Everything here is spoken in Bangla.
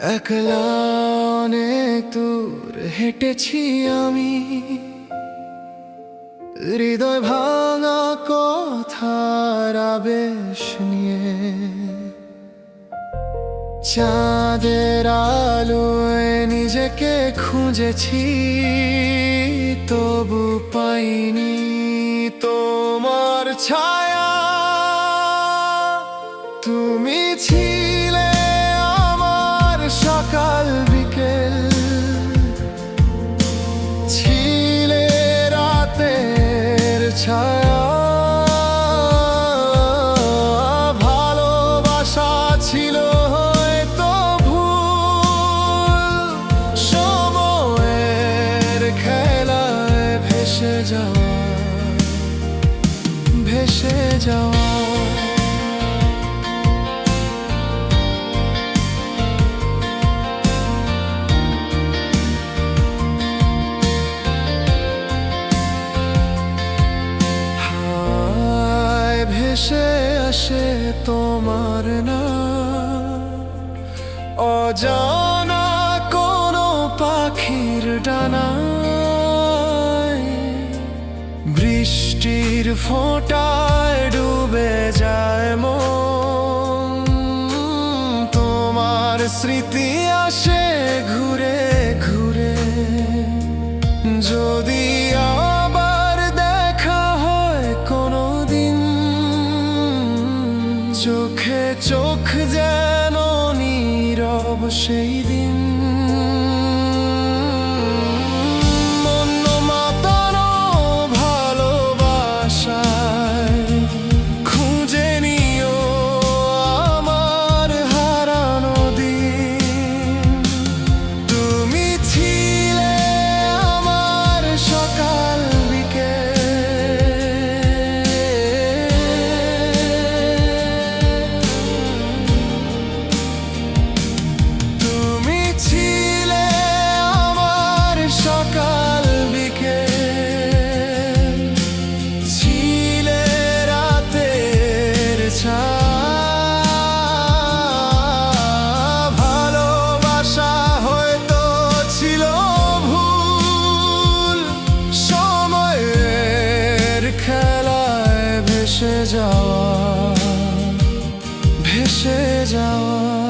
একলা অনেক হেঁটেছি আমি। হৃদয় ভাঙা কথার আবেশ নিয়ে চাঁদের আলোয় নিজেকে খুঁজেছি, তবু পাইনি তোমার ছায়া। তুমি ছিলে যাওয়া ভেসে আসে তোমার না অজানা কোনো পাখির ডানায় বৃষ্টির ফোঁটায় ডুবে যায় মন। তোমার স্মৃতি আসে ঘুরে ঘুরে। যদি আবার দেখা হয় কোনো দিন চোখে চোখ যেন নীরব সেই দিন। ভেসে যাওয়া ভেসে যাওয়া।